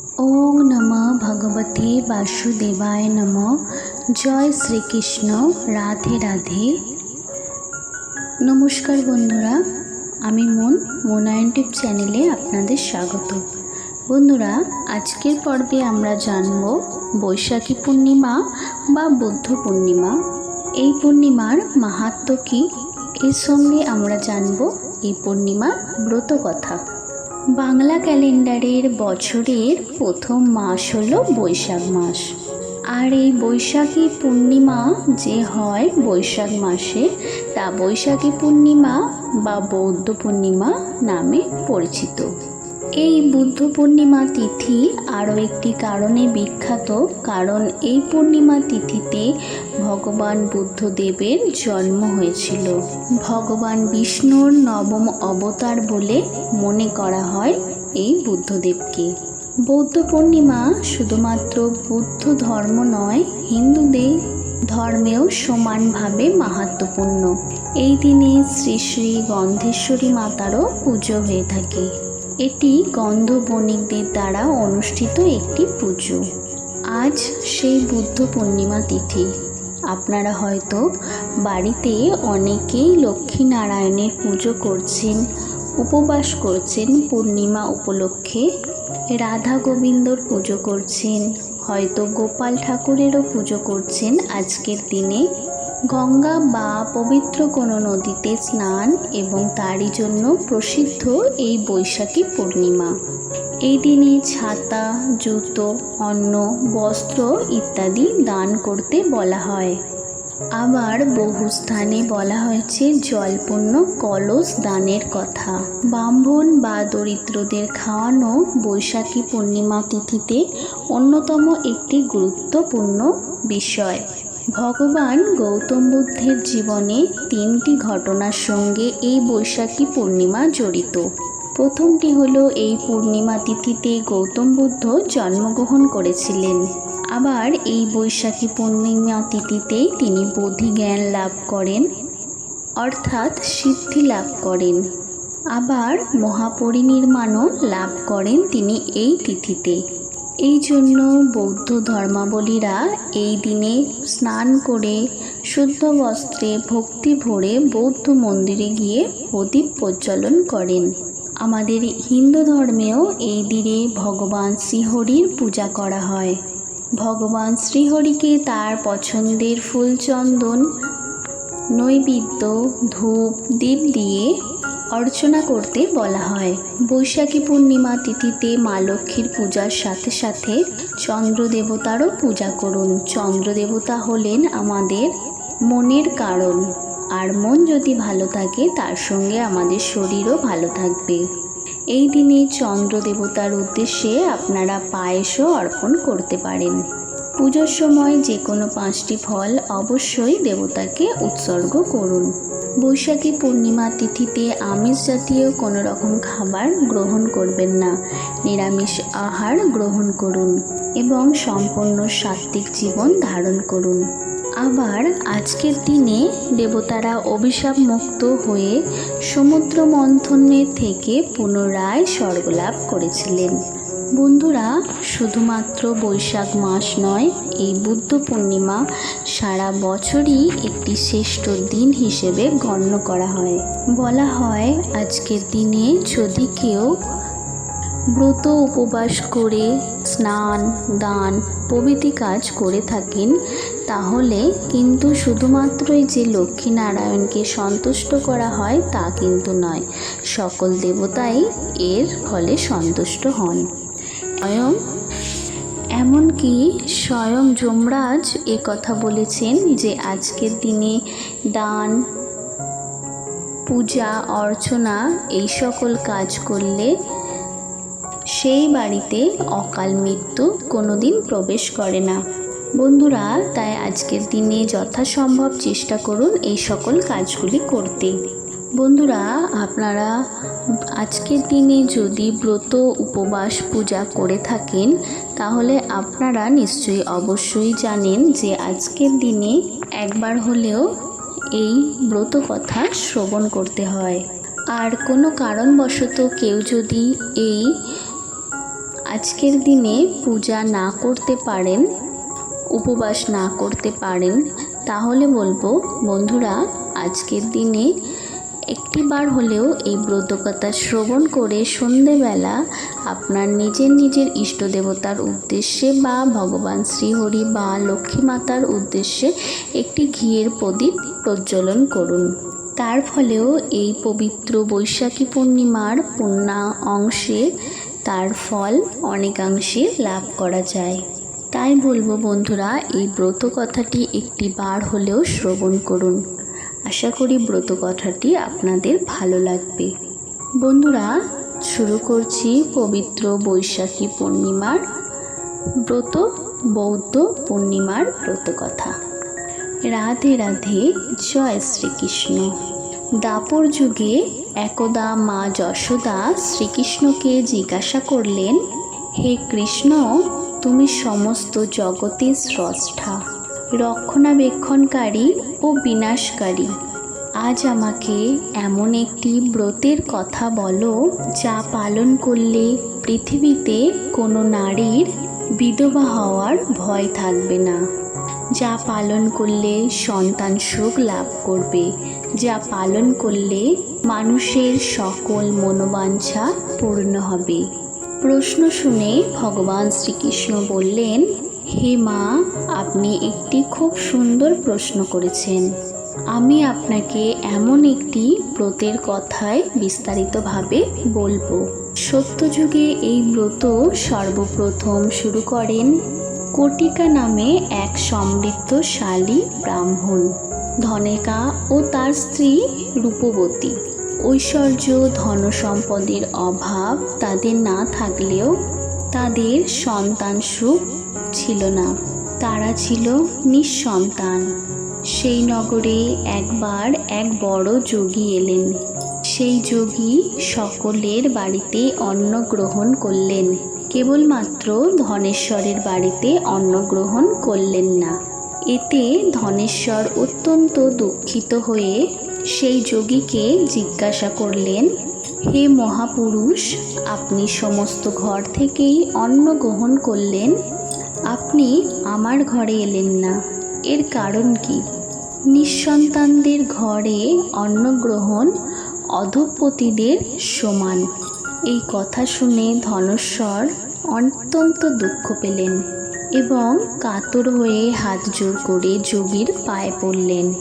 ওং নম ভগবতে বাসুদেবায় নম। জয় শ্রীকৃষ্ণ, রাধে রাধে। নমস্কার বন্ধুরা, আমি মন মোনায়ন টিপ চ্যানেলে আপনাদের স্বাগত। বন্ধুরা, আজকের পর্বে আমরা জানব বৈশাখী পূর্ণিমা বা বুদ্ধ পূর্ণিমা। এই পূর্ণিমার মাহাত্ম্য কী? এর সঙ্গে আমরা জানব এই পূর্ণিমার ব্রত কথা বাংলা ক্যালেন্ডারের বছরের প্রথম মাস হলো বৈশাখ মাস। আর এই বৈশাখী পূর্ণিমা যে হয় বৈশাখ মাসে, তা বৈশাখী পূর্ণিমা বা বৌদ্ধ পূর্ণিমা নামে পরিচিত। এই বুদ্ধ পূর্ণিমা তিথি আরও একটি কারণে বিখ্যাত, কারণ এই পূর্ণিমা তিথিতে ভগবান বুদ্ধদেবের জন্ম হয়েছিল। ভগবান বিষ্ণুর নবম অবতার বলে মনে করা হয় এই বুদ্ধদেবকে। বৌদ্ধ পূর্ণিমা শুধুমাত্র বুদ্ধ ধর্ম নয়, হিন্দুদের ধর্মেও সমানভাবে মাহাত্মপূর্ণ এই দিনে শ্রী শ্রী গন্ধেশ্বরী মাতারও পুজো হয়ে থাকে। এটি গন্ধ বণিকদের দ্বারা অনুষ্ঠিত একটি পুজো। আজ সেই বুদ্ধ পূর্ণিমা তিথি। আপনারা হয়তো বাড়িতে অনেকেই লক্ষ্মী নারায়ণের পুজো করছেন, উপবাস করছেন, পূর্ণিমা উপলক্ষে রাধা গোবিন্দর পুজো করছেন, হয়তো গোপাল ঠাকুরেরও পুজো করছেন আজকের দিনে। গঙ্গা বা পবিত্র কোনো নদীতে স্নান এবং তারই জন্য প্রসিদ্ধ এই বৈশাখী পূর্ণিমা। এই দিনে ছাতা, জুতো, অন্ন, বস্ত্র ইত্যাদি দান করতে বলা হয়। আবার বহু স্থানে বলা হয়েছে জলপূর্ণ কলস দানের কথা। ব্রাহ্মণ বা দরিদ্রদের খাওয়ানো বৈশাখী পূর্ণিমা তিথিতে অন্যতম একটি গুরুত্বপূর্ণ বিষয়। ভগবান গৌতম বুদ্ধের জীবনে তিনটি ঘটনার সঙ্গে এই বৈশাখী পূর্ণিমা জড়িত। প্রথমটি হলো এই পূর্ণিমা তিথিতে গৌতম বুদ্ধ জন্মগ্রহণ করেছিলেন। আবার এই বৈশাখী পূর্ণিমা তিথিতেই তিনি বোধি জ্ঞান লাভ করেন, অর্থাৎ সিদ্ধি লাভ করেন। আবার মহাপরিনির্মাণও লাভ করেন তিনি এই তিথিতে। এই জন্য বৌদ্ধ ধর্মাবলীরা এই দিনে স্নান করে শুদ্ধ বস্ত্রে ভক্তি ভরে বৌদ্ধ মন্দিরে গিয়ে প্রদীপ প্রজ্বলন করেন। আমাদের হিন্দু ধর্মেও এই দিনে ভগবান শ্রীহরির পূজা করা হয়। ভগবান শ্রীহরিকে তার পছন্দের ফুলচন্দন নৈবেদ্য, ধূপ, দীপ দিয়ে অর্চনা করতে বলা হয়। বৈশাখী পূর্ণিমা তিথিতে মা লক্ষ্মীর পূজার সাথে সাথে চন্দ্র দেবতারও পূজা করুন। চন্দ্র দেবতা হলেন আমাদের মনের কারণ। আর মন যদি ভালো থাকে, তার সঙ্গে আমাদের শরীরও ভালো থাকবে। এই দিনে চন্দ্র দেবতার উদ্দেশ্যে আপনারা পায়েসও অর্পণ করতে পারেন। পুজোর সময় যে কোনো পাঁচটি ফল অবশ্যই দেবতাকে উৎসর্গ করুন। বৈশাখী পূর্ণিমা তিথিতে আমিষ জাতীয় কোনো রকম খাবার গ্রহণ করবেন না। নিরামিষ আহার গ্রহণ করুন এবং সম্পূর্ণ সাত্ত্বিক জীবন ধারণ করুন। আবার আজকের দিনে দেবতারা অভিশাপ মুক্ত হয়ে সমুদ্র মন্থনের থেকে পুনরায় স্বর্গলাভ করেছিলেন। বন্ধুরা, শুধুমাত্র বৈশাখ মাস নয়, এই বুদ্ধ পূর্ণিমা সারা বছরই একটি শ্রেষ্ঠ দিন হিসেবে গণ্য করা হয়। বলা হয়, আজকের দিনে যদি কেউ ব্রত উপবাস করে, স্নান, দান, প্রভৃতি কাজ করে থাকেন, তাহলে কিন্তু শুধুমাত্রই যে লক্ষ্মীনারায়ণকে সন্তুষ্ট করা হয় তা কিন্তু নয়। সকল দেবতাই এর ফলে সন্তুষ্ট হন। স্বয়ং? এমনকি স্বয়ং যমরাজ এ কথা বলেছেন যে আজকের দিনে দান, পূজা, অর্চনা এই সকল কাজ করলে সেই বাড়িতে অকাল মৃত্যু কোনোদিন প্রবেশ করে না। বন্ধুরা, তাই আজকের দিনে যথাসম্ভব চেষ্টা করুন এই সকল কাজগুলি করতে। বন্ধুরা, আপনারা আজকের দিনে যদি ব্রত, উপবাস, পূজা করে থাকেন, তাহলে আপনারা নিশ্চয়ই অবশ্যই জানেন যে আজকের দিনে একবার হলেও এই ব্রত কথা শ্রবণ করতে হয়। আর কোনো কারণবশত কেউ যদি এই আজকের দিনে পূজা না করতে পারেন, উপবাস না করতে পারেন, তাহলে বলব, বন্ধুরা, আজকের দিনে একটিবার হলেও এই ব্রতকথা শ্রবণ করে সন্ধেবেলা আপনার নিজের নিজের ইষ্ট দেবতার উদ্দেশ্যে বা ভগবান শ্রীহরি বা লক্ষ্মী মাতার উদ্দেশ্যে একটি ঘিয়ের প্রদীপ প্রজ্বলন করুন। তার ফলেও এই পবিত্র বৈশাখী পূর্ণিমার পূর্ণা অংশে তার ফল অনেকাংশে লাভ করা যায়। তাই বলব বন্ধুরা, এই ব্রত কথাটি একটি বার হলেও শ্রবণ করুন। আশা করি ব্রত কথাটি আপনাদের ভালো লাগবে। বন্ধুরা, শুরু করছি পবিত্র বৈশাখী পূর্ণিমার ব্রত, বৌদ্ধ পূর্ণিমার ব্রত কথা। রাধে রাধে, জয় শ্রীকৃষ্ণ। দাপর যুগে একদা মা যশোদা শ্রীকৃষ্ণকে জিজ্ঞাসা করলেন, হে কৃষ্ণ, তুমি সমস্ত জগতের স্রষ্টা রক্ষণাবেক্ষণকারী ও বিনাশকারী। আজ আমাকে এমন একটি ব্রতের কথা বলো, যা পালন করলে পৃথিবীতে কোনো নারীর বিধবা হওয়ার ভয় থাকবে না, যা পালন করলে সন্তান সুখ লাভ করবে, যা পালন করলে মানুষের সকল মনোবাঞ্ছা পূর্ণ হবে। প্রশ্ন শুনে ভগবান শ্রীকৃষ্ণ বললেন, হে মা আপনি একটি খুব সুন্দর প্রশ্ন করেছেন। আমি আপনাকে এমন একটি ব্রতের কথায় বিস্তারিতভাবে বলব। সত্যযুগে এই ব্রত সর্বপ্রথম শুরু করেন কটিকা নামে এক সমৃদ্ধশালী ব্রাহ্মণ। ধনেকা ও তার স্ত্রী রূপবতী। ঐশ্বর্য ধনসম্পদের অভাব তাদের না থাকলেও তাদের সন্তান সুখ ছিল না। তারা ছিল নিঃসন্তান। সেই নগরে একবার এক বড় যোগী এলেন। সেই যোগী সকলের বাড়িতে অন্ন গ্রহণ করলেন। কেবলমাত্র ধনেশ্বরের বাড়িতে অন্ন গ্রহণ করলেন না। এতে ধনেশ্বর অত্যন্ত দুঃখিত হয়ে সেই যোগীকে জিজ্ঞাসা করলেন, হে মহাপুরুষ, আপনি সমস্ত ঘর থেকেই অন্ন গ্রহণ করলেন? আপনি আমার ঘরে এলেন না। এর কারণ কি? নিঃসন্তানদের ঘরে অন্নগ্রহণ অধপতিদের সমান। এই কথা শুনে ধনস্বর অত্যন্ত দুঃখ পেলেন এবং কাতর হয়ে হাত জোর করে যোগীর পায়ে পড়লেন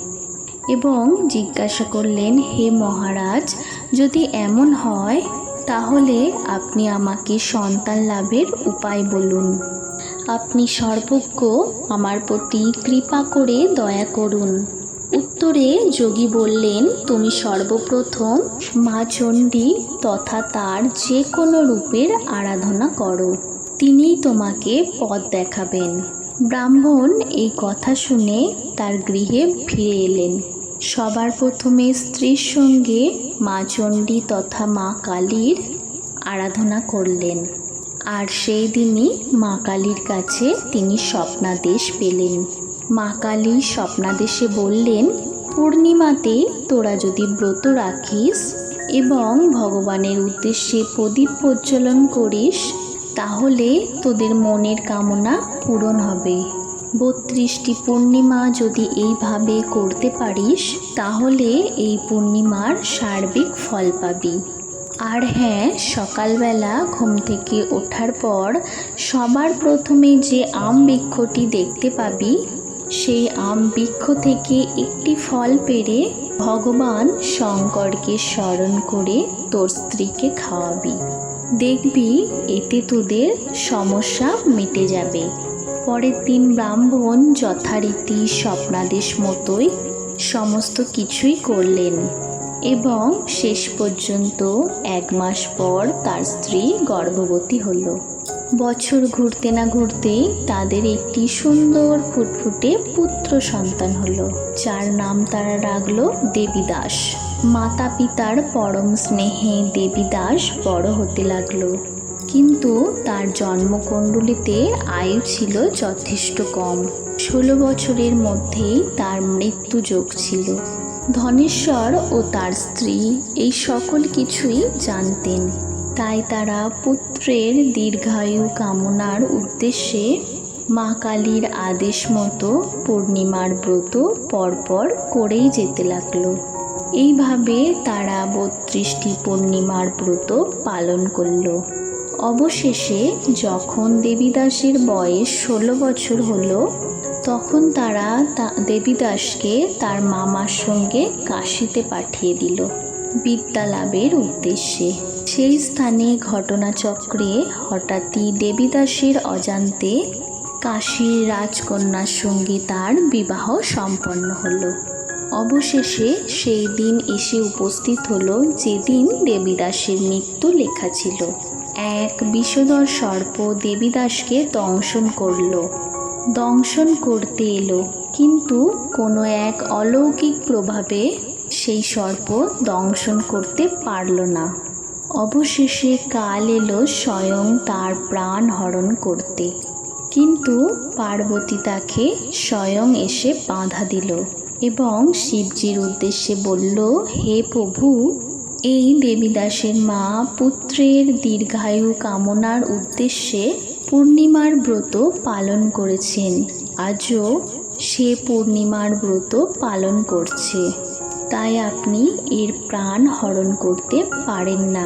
এবং জিজ্ঞাসা করলেন, হে মহারাজ, যদি এমন হয়, তাহলে আপনি আমাকে সন্তান লাভের উপায় বলুন। আপনি সর্বজ্ঞ, আমার প্রতি কৃপা করে দয়া করুন। উত্তরে যোগী বললেন, তুমি সর্বপ্রথম মা চণ্ডী তথা তার যে কোনো রূপের আরাধনা করো। তিনিই তোমাকে পথ দেখাবেন। ব্রাহ্মণ এই কথা শুনে তার গৃহে ফিরে এলেন। সবার প্রথমে স্ত্রীর সঙ্গে মা চণ্ডী তথা মা কালীর আরাধনা করলেন। আর সেই দিনই মা কালীর কাছে তিনি স্বপ্নাদেশ পেলেন। মা কালী স্বপ্নাদেশে বললেন, পূর্ণিমাতে তোরা যদি ব্রত রাখিস এবং ভগবানের উদ্দেশ্যে প্রদীপ প্রজ্বলন করিস, তাহলে তোদের মনের কামনা পূরণ হবে। বত্রিশটি পূর্ণিমা যদি এইভাবে করতে পারিস, তাহলে এই পূর্ণিমার সার্বিক ফল পাবি। আর হ্যাঁ সকালবেলা ঘুম থেকে ওঠার পর সবার প্রথমে যে আম বৃক্ষটি দেখতে পাবি, সেই আম বৃক্ষ থেকে একটি ফল পেরে ভগবান শঙ্করকে স্মরণ করে তোর স্ত্রীকে খাওয়াবি। দেখবি এতে তোদের সমস্যা মিটে যাবে। পরের দিন ব্রাহ্মণ যথারীতি স্বপ্নাদেশ মতোই সমস্ত কিছুই করলেন। এবং শেষ পর্যন্ত এক মাস পর তার স্ত্রী গর্ভবতী হল। বছর ঘুরতে না ঘুরতেই তাদের একটি সুন্দর ফুটফুটে পুত্র সন্তান হলো, যার নাম তারা রাখল দেবীদাস। মাতা পিতার পরম স্নেহে দেবীদাস বড় হতে লাগল। কিন্তু তার জন্মকুণ্ডলিতে আয়ু ছিল যথেষ্ট কম। ষোলো বছরের মধ্যেই তার মৃত্যু যোগ ছিল। ধনেশ্বর ও তার স্ত্রী এই সকল কিছুই জানতেন। তাই তারা পুত্রের দীর্ঘায়ু কামনার উদ্দেশ্যে মা কালীর আদেশ মতো পূর্ণিমার ব্রত পরপর করেই যেতে লাগল। এইভাবে তারা বত্রিশটি পূর্ণিমার ব্রত পালন করল। অবশেষে যখন দেবীদাসের বয়স ষোলো বছর হলো তখন তারা দেবীদাসকে তার মামার সঙ্গে কাশিতে পাঠিয়ে দিল বিদ্যা লাভের উদ্দেশ্যে। সেই স্থানে ঘটনাচক্রে হঠাৎই দেবীদাসের অজান্তে কাশীর রাজকন্যার সঙ্গে তার বিবাহ সম্পন্ন হলো। অবশেষে সেই দিন এসে উপস্থিত হলো যেদিন দেবীদাসের মৃত্যু লেখা ছিল। এক বিষধর সর্প দেবীদাসকে দংশন করল। দংশন করতে এলো, কিন্তু কোনো এক অলৌকিক প্রভাবে সেই সর্প দংশন করতে পারল না। অবশেষে কাল এলো স্বয়ং তার প্রাণ হরণ করতে। কিন্তু পার্বতী তাকে স্বয়ং এসে বাঁধা দিল এবং শিবজির উদ্দেশ্যে বলল, হে প্রভু, এই দেবীদাসের মা পুত্রের দীর্ঘায়ু কামনার উদ্দেশ্যে পূর্ণিমার ব্রত পালন করেছেন। আজও সে পূর্ণিমার ব্রত পালন করছে। তাই আপনি এর প্রাণ হরণ করতে পারেন না।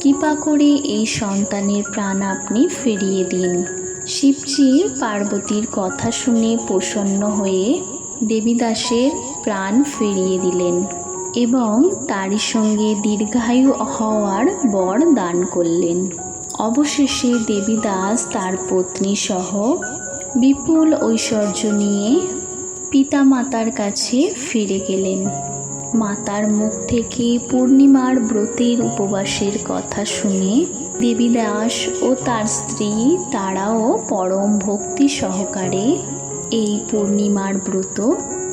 কৃপা করে এই সন্তানের প্রাণ আপনি ফিরিয়ে দিন। শিবজি পার্বতীর কথা শুনে প্রসন্ন হয়ে দেবীদাসের প্রাণ ফিরিয়ে দিলেন এবং তারই সঙ্গে দীর্ঘায়ু হওয়ার বর দান করলেন। অবশেষে দেবীদাস তার পত্নী সহ বিপুল ঐশ্বর্য নিয়ে পিতামাতার কাছে ফিরে গেলেন। মাতার মুখ থেকে পূর্ণিমার ব্রতের উপবাসের কথা শুনে দেবীদাস ও তার স্ত্রী তারাও পরম ভক্তি সহকারে এই পূর্ণিমার ব্রত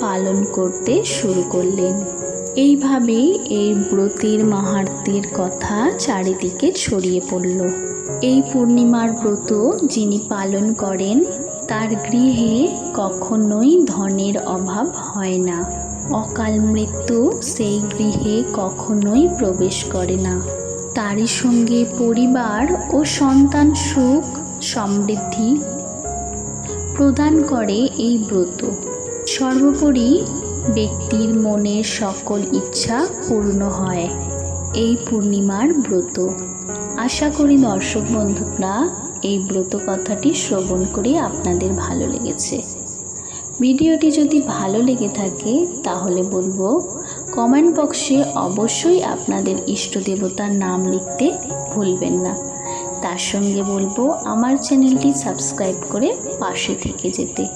পালন করতে শুরু করলেন। এইভাবেই এই ব্রতের মাহাত্মের কথা চারিদিকে ছড়িয়ে পড়ল। এই পূর্ণিমার ব্রত যিনি পালন করেন, তার গৃহে কখনোই ধনের অভাব হয় না। অকাল মৃত্যু সেই গৃহে কখনোই প্রবেশ করে না। তারই সঙ্গে পরিবার ও সন্তান সুখ, সমৃদ্ধি প্রদান করে এই ব্রত। সর্বোপরি ব্যক্তির মনের সকল ইচ্ছা পূর্ণ হয়। এই পূর্ণিমার ব্রত। আশা করি দর্শক বন্ধুরা, এই ব্রত কথাটি শ্রবণ করে আপনাদের ভালো লেগেছে। ভিডিওটি যদি ভালো লেগে থাকে, তাহলে বলব, কমেন্ট বক্সে অবশ্যই আপনাদের ইষ্ট দেবতার নাম লিখতে ভুলবেন না। তার সঙ্গে বলব, আমার চ্যানেলটি সাবস্ক্রাইব করে পাশে থেকে যেতে।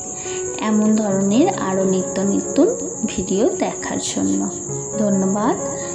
এমন ধরনের আরও নিত্য নিত্য ভিডিও দেখার জন্য। ধন্যবাদ।